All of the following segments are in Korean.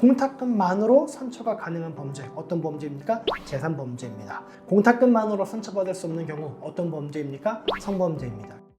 공탁금만으로 선처가 가능한 범죄 어떤 범죄입니까? 재산 범죄입니다. 공탁금만으로 선처받을 수 없는 경우 어떤 범죄입니까? 성범죄입니다.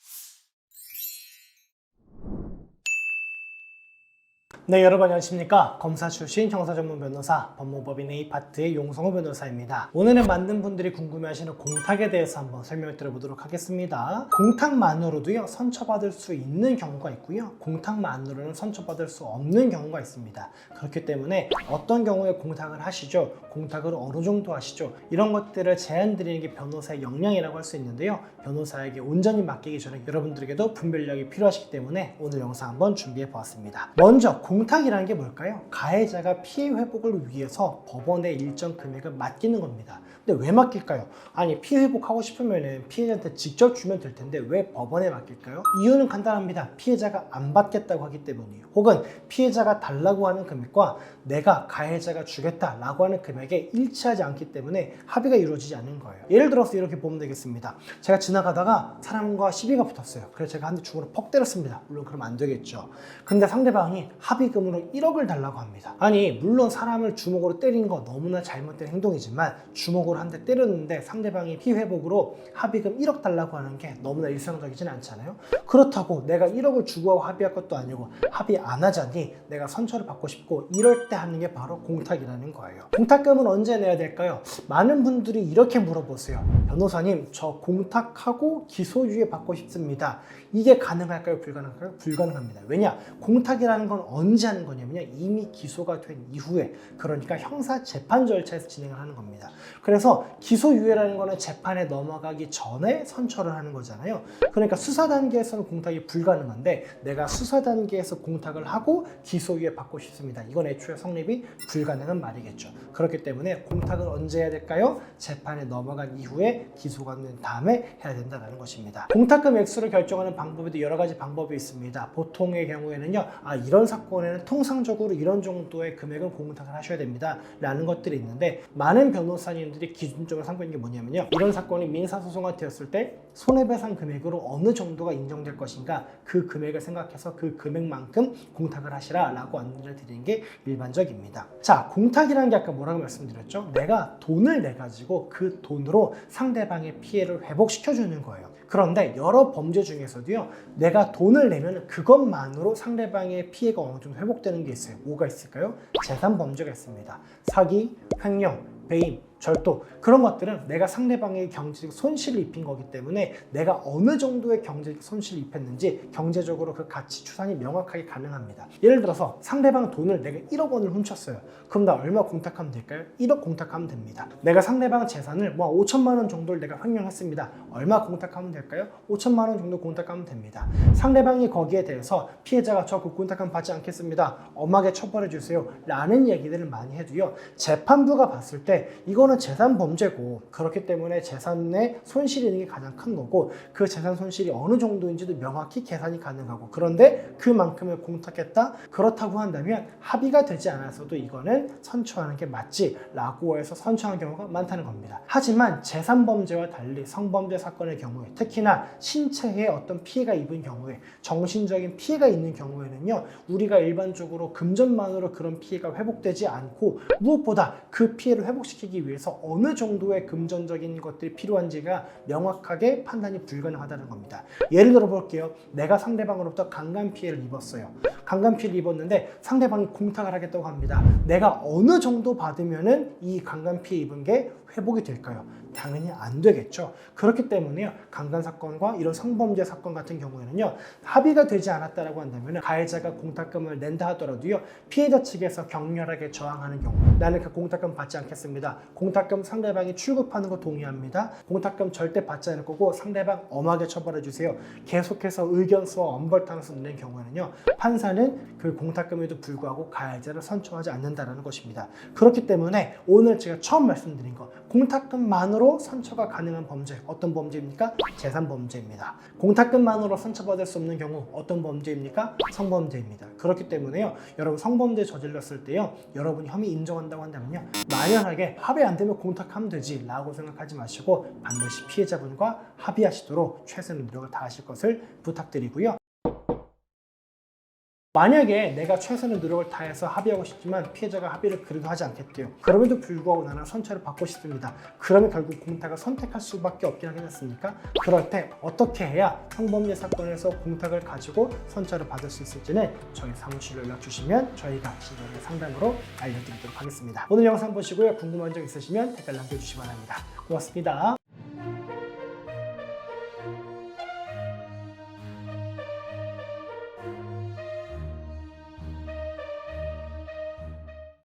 네, 여러분 안녕하십니까? 검사 출신 형사 전문 변호사 법무법인 A파트의 용성호 변호사입니다. 오늘은 많은 분들이 궁금해하시는 공탁에 대해서 한번 설명을 드려보도록 하겠습니다. 공탁만으로도요 선처받을 수 있는 경우가 있고요. 공탁만으로는 선처받을 수 없는 경우가 있습니다. 그렇기 때문에 어떤 경우에 공탁을 하시죠? 공탁을 어느 정도 하시죠? 이런 것들을 제안 드리는 게 변호사의 역량이라고 할 수 있는데요. 변호사에게 온전히 맡기기 전에 여러분들에게도 분별력이 필요하시기 때문에 오늘 영상 한번 준비해 보았습니다. 먼저 공탁이라는 게 뭘까요? 가해자가 피해 회복을 위해서 법원에 일정 금액을 맡기는 겁니다. 근데 왜 맡길까요? 아니 피해 회복하고 싶으면 피해자한테 직접 주면 될 텐데 왜 법원에 맡길까요? 이유는 간단합니다. 피해자가 안 받겠다고 하기 때문이에요. 혹은 피해자가 달라고 하는 금액과 내가 가해자가 주겠다라고 하는 금액에 일치하지 않기 때문에 합의가 이루어지지 않는 거예요. 예를 들어서 이렇게 보면 되겠습니다. 제가 지나가다가 사람과 시비가 붙었어요. 그래서 제가 한대 주먹으로 퍽 때렸습니다. 물론 그러면 안 되겠죠. 근데 상대방이 합의 금으로 1억을 달라고 합니다. 아니 물론 사람을 주먹으로 때린 거 너무나 잘못된 행동이지만 주먹으로 한 대 때렸는데 상대방이 피회복으로 합의금 1억 달라고 하는 게 너무나 일상적이진 않잖아요. 그렇다고 내가 1억을 주고 합의할 것도 아니고 합의 안 하자니 내가 선처를 받고 싶고 이럴 때 하는 게 바로 공탁이라는 거예요. 공탁금은 언제 내야 될까요? 많은 분들이 이렇게 물어보세요. 변호사님, 저 공탁하고 기소유예 받고 싶습니다. 이게 가능할까요? 불가능할까요? 불가능합니다. 왜냐? 공탁이라는 건 언제 하는 거냐면요. 이미 기소가 된 이후에 그러니까 형사 재판 절차에서 진행을 하는 겁니다. 그래서 기소유예라는 거는 재판에 넘어가기 전에 선처를 하는 거잖아요. 그러니까 수사 단계에서는 공탁이 불가능한데 내가 수사 단계에서 공탁을 하고 기소유예 받고 싶습니다. 이건 애초에 성립이 불가능한 말이겠죠. 그렇기 때문에 공탁을 언제 해야 될까요? 재판에 넘어간 이후에 기소가 된 다음에 해야 된다는 것입니다. 공탁금 액수를 결정하는 방법에도 여러 가지 방법이 있습니다. 보통의 경우에는요, 아 이런 사건 에는 통상적으로 이런 정도의 금액은 공탁을 하셔야 됩니다. 라는 것들이 있는데 많은 변호사님들이 기준점을 삼고 있는 게 뭐냐면요, 이런 사건이 민사소송가 되었을 때 손해배상 금액으로 어느 정도가 인정될 것인가 그 금액을 생각해서 그 금액만큼 공탁을 하시라 라고 안내를 드리는 게 일반적입니다. 자, 공탁이라는 게 아까 뭐라고 말씀드렸죠? 내가 돈을 내 가지고 그 돈으로 상대방의 피해를 회복시켜 주는 거예요. 그런데 여러 범죄 중에서도요, 내가 돈을 내면 그것만으로 상대방의 피해가 어느 정도 회복되는 게 있어요. 뭐가 있을까요? 재산 범죄가 있습니다. 사기, 횡령, 배임, 절도 그런 것들은 내가 상대방의 경제적 손실을 입힌 거기 때문에 내가 어느 정도의 경제적 손실을 입혔는지 경제적으로 그 가치 추산이 명확하게 가능합니다. 예를 들어서 상대방 돈을 내가 1억 원을 훔쳤어요. 그럼 나 얼마 공탁하면 될까요? 1억 공탁하면 됩니다. 내가 상대방 재산을 뭐 5천만 원 정도를 내가 횡령했습니다. 얼마 공탁하면 될까요? 5천만 원 정도 공탁하면 됩니다. 상대방이 거기에 대해서 피해자가 저 그 공탁금 받지 않겠습니다. 엄하게 처벌해 주세요. 라는 얘기들을 많이 해도요. 재판부가 봤을 때 이거는 재산 범죄고 그렇기 때문에 재산의 손실이 있는 게 가장 큰 거고 그 재산 손실이 어느 정도인지도 명확히 계산이 가능하고 그런데 그만큼을 공탁했다? 그렇다고 한다면 합의가 되지 않아서도 이거는 선처하는 게 맞지 라고 해서 선처하는 경우가 많다는 겁니다. 하지만 재산 범죄와 달리 성범죄 사건의 경우에 특히나 신체에 어떤 피해가 입은 경우에 정신적인 피해가 있는 경우에는요 우리가 일반적으로 금전만으로 그런 피해가 회복되지 않고 무엇보다 그 피해를 회복시키기 위해서 어느 정도의 금전적인 것들이 필요한지가 명확하게 판단이 불가능하다는 겁니다. 예를 들어 볼게요. 내가 상대방으로부터 강간 피해를 입었어요. 강간 피해를 입었는데 상대방이 공탁을 하겠다고 합니다. 내가 어느 정도 받으면은 이 강간 피해 입은 게 회복이 될까요? 당연히 안 되겠죠. 그렇기 때문에요. 강간 사건과 이런 성범죄 사건 같은 경우에는요. 합의가 되지 않았다라고 한다면 가해자가 공탁금을 낸다 하더라도요. 피해자 측에서 격렬하게 저항하는 경우 나는 그 공탁금 받지 않겠습니다. 공탁금 상대방이 출급하는 거 동의합니다. 공탁금 절대 받지 않을 거고 상대방 엄하게 처벌해 주세요. 계속해서 의견서와 엄벌탄에서 내는 경우에는요. 판사는 그 공탁금에도 불구하고 가해자를 선처하지 않는다라는 것입니다. 그렇기 때문에 오늘 제가 처음 말씀드린 거 공탁금만으로 선처가 가능한 범죄 어떤 범죄입니까? 재산 범죄입니다. 공탁금만으로 선처받을 수 없는 경우 어떤 범죄입니까? 성범죄입니다. 그렇기 때문에요. 여러분 성범죄 저질렀을 때요. 여러분이 혐의 인정한다고 한다면요. 만연하게 합의 안 되면 공탁하면 되지 라고 생각하지 마시고 반드시 피해자분과 합의하시도록 최선의 노력을 다하실 것을 부탁드리고요. 만약에 내가 최선의 노력을 다해서 합의하고 싶지만 피해자가 합의를 그래도 하지 않겠대요. 그럼에도 불구하고 나는 선처를 받고 싶습니다. 그러면 결국 공탁을 선택할 수밖에 없긴 하겠습니까? 그럴 때 어떻게 해야 성범죄 사건에서 공탁을 가지고 선처를 받을 수 있을지는 저희 사무실로 연락 주시면 저희가 진정한 상담으로 알려드리도록 하겠습니다. 오늘 영상 보시고요. 궁금한 점 있으시면 댓글 남겨주시기 바랍니다. 고맙습니다.